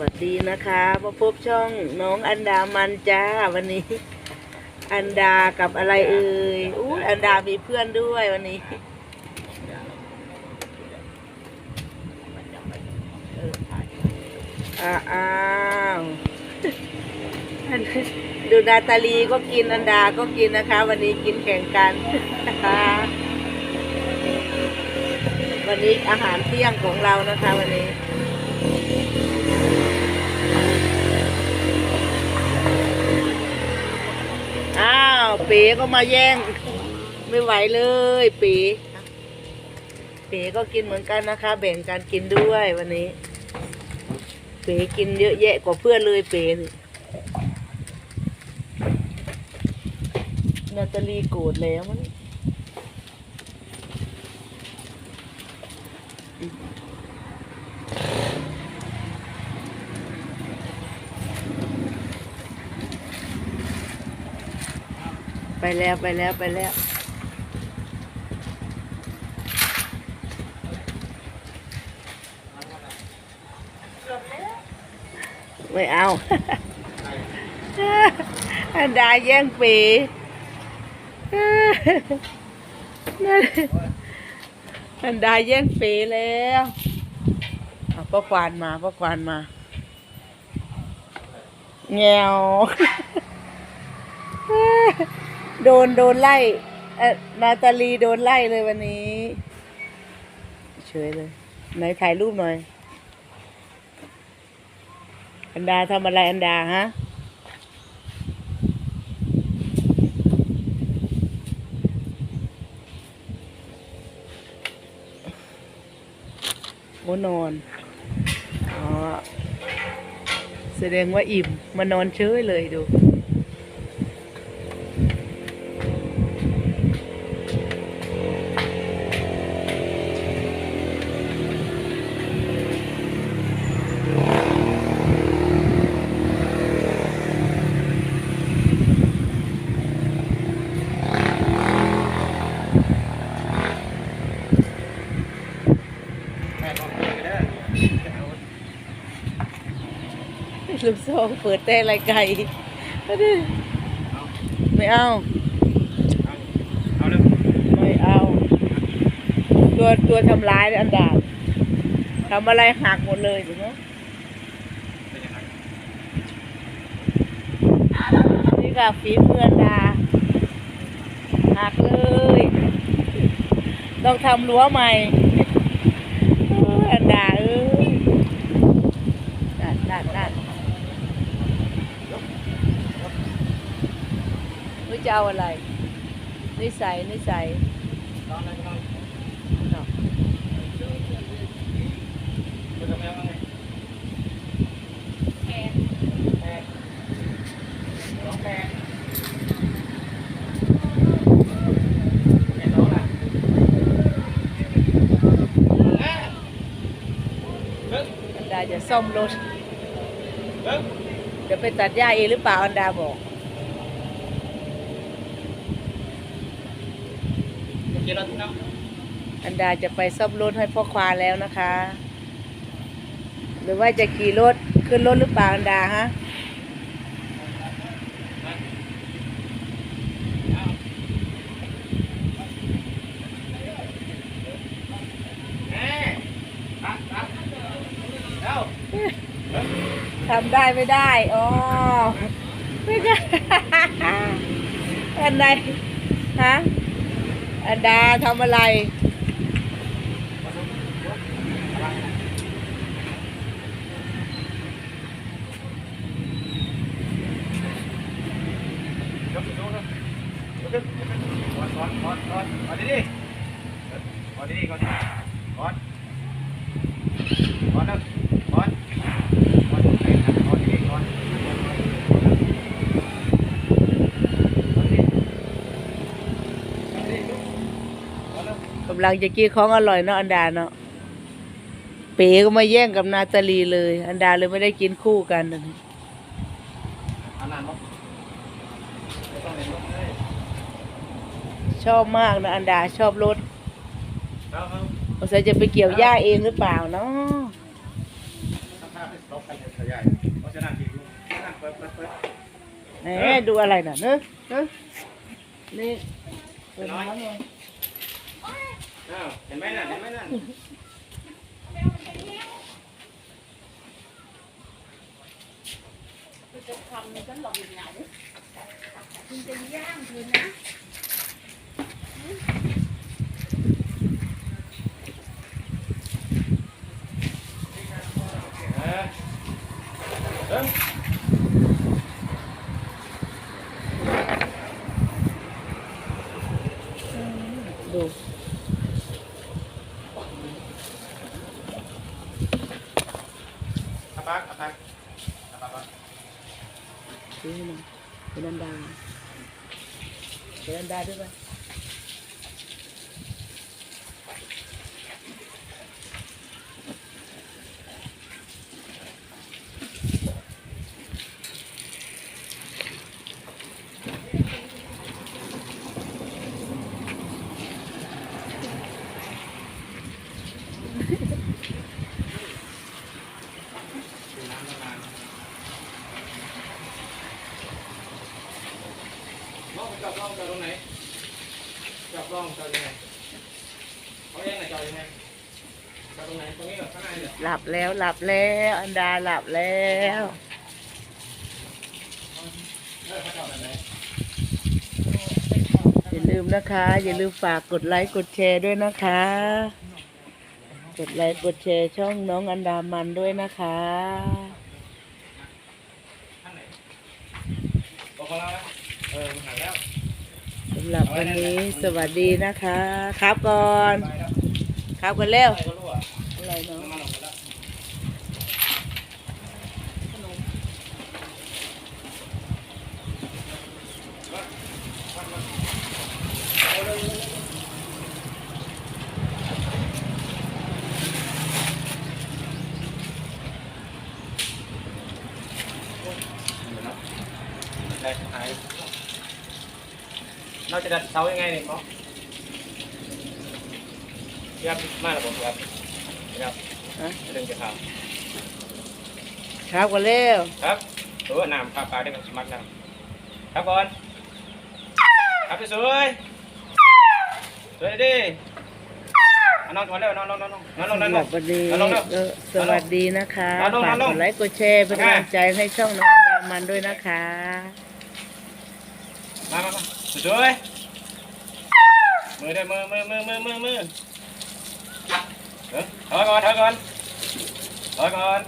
วัสดีนะคะมาพบช่องน้องอันดามันจ้าวันนี้ อันดากับอะไรเอ่ยอู้อันดามีเพื่อนด้วยวันนี้อ้าอ้าวดูนาตาลีก็กินอันดาก็กินนะคะ วันนี้กินแข่งกันวันนี้อาหารเที่ยงของเรานะคะ วันนี้ อ้าว เป๋ก็มาแย่ง ไม่ไหวเลยเป๋เป๋ก็กินเหมือนกันนะคะ แบ่งกันกินด้วยวันนี้ เป๋กินเยอะแยะกว่าเพื่อนเลยเป๋นาตาลีโกรธแล้วมั้ ไปแล้วไปแล้วไปแล้ว ไม่เอา อันดาแย่งป๋นั่นอันดาแย่งป๋แล้วเอาป้าควานมาป้าควานมาแงว โดนโดนไล่อ่อนาตาลีโดนไล่เลยวันนี้เฉยเลยไหนถ่ายรูปหน่อย อันดาทำอะไรอันดาฮะโอนอนอ๋อแสดงว่าอิ่มมานอนเฉยเลยดู ลูกโซ่เปิดแต่ไรไก่ไม่เอา ไม่เอา ตัวตัวทำร้ายอันดาบทำอะไรหักหมดเลยถูกไหมเป็นยังไงนี่ค่ะฝีมืออันดาหักเลย ต้องทำรั้วใหม่เอออันดาเอ้ยนั่นนั่นนั่นไม่จะเอาอะไร นิสัยนิสัย นอนเลยนอน เนาะ คุณทำยังไงแพงแพงน้องแพงแม่น้องล่ะเบิ้งอันดาจะซ่อมรถเบิ้งจะไปตัดหญ้าเองหรือเปล่าอันดาบอก เมื่ อกี้เราทุกน้อันดาจะไปซ่อมรถให้พ่อควานแล้วนะคะ หรือว่าจะขี่รถขึ้นรถหรือเปล่าอันดาฮะำแม่ตัดตัดเอ้าทำได้ไม่ได้อ๋อไม่ได้อันใดฮะ อันดาทำอะไร หลังจะกินของอร่อยเนาะอันดาเนาะเป๋ก็มาแย่งกับนาตาลีเลย อันดาเลยไม่ได้กินคู่กันนชอบมากนะอันดาชอบรถสงสัยจะไปเกี่ยวหญ้าเองหรือเปล่าเนาะนี่ยดูอะไรน่ะเนอะเนอะนี่เปิดน้ำเลย เห็นไหมน่ะเห็นไหมน่ะจะทำกันหลอกอย่างไรคุณจะย่างเธอนะเออเออ ดู อาปักอาปักอาปักอาปัก ดูให้หน่อย เป็นอันดาเป็นอันดาด้วยปะดูน้ำประมาณน้องจับร่องจับตรงไหนจับร่องจับยังไงเขาแยกไหนจับยังไงจับตรงไหนตรงนี้เหรอข้างในเหรอหลับแล้วหลับแล้ว อันดาหลับแล้วเออเขาจับแบบไหนอย่าลืมนะคะ อย่าลืมฝากกดไลค์กดแชร์ด้วยนะคะก ดไลค์กดแชร์ช่องน้องอันดามันด้วยนะคะข้างไหนบอกของเรานะเออมันหายแล้วสำหรับวันนี้สวัสดีนะคะ ครับก่อนไปแล้วครับกันแล้วอะไรก็รู้อะอะไรเนาะ ออกหมดแล้วได้หายเราจะดัดเสายังไงเนี่ยเนาะครับมาแล้วผมครับครับฮะเรื่องจะทครับกันแล้วครับตัวน้ำปลาปลาได้กับสมัครน้ำครับก่อนครับสวยสวยดิเอานอนก่อนเร็วนอนนอนนอนนอนนอนนอนนอนสำหรับวันนี้นองเร็วก็สวัสดีนะคะฝากกดไลค์กดแชร์เป็นกำลังใจให้ช่องน้องดามันด้วยนะคะ มามามาสุดด้วยมือด้วยมือมือมือมือมือมือเออถอยก่อนถอยก่อนถอยก่อน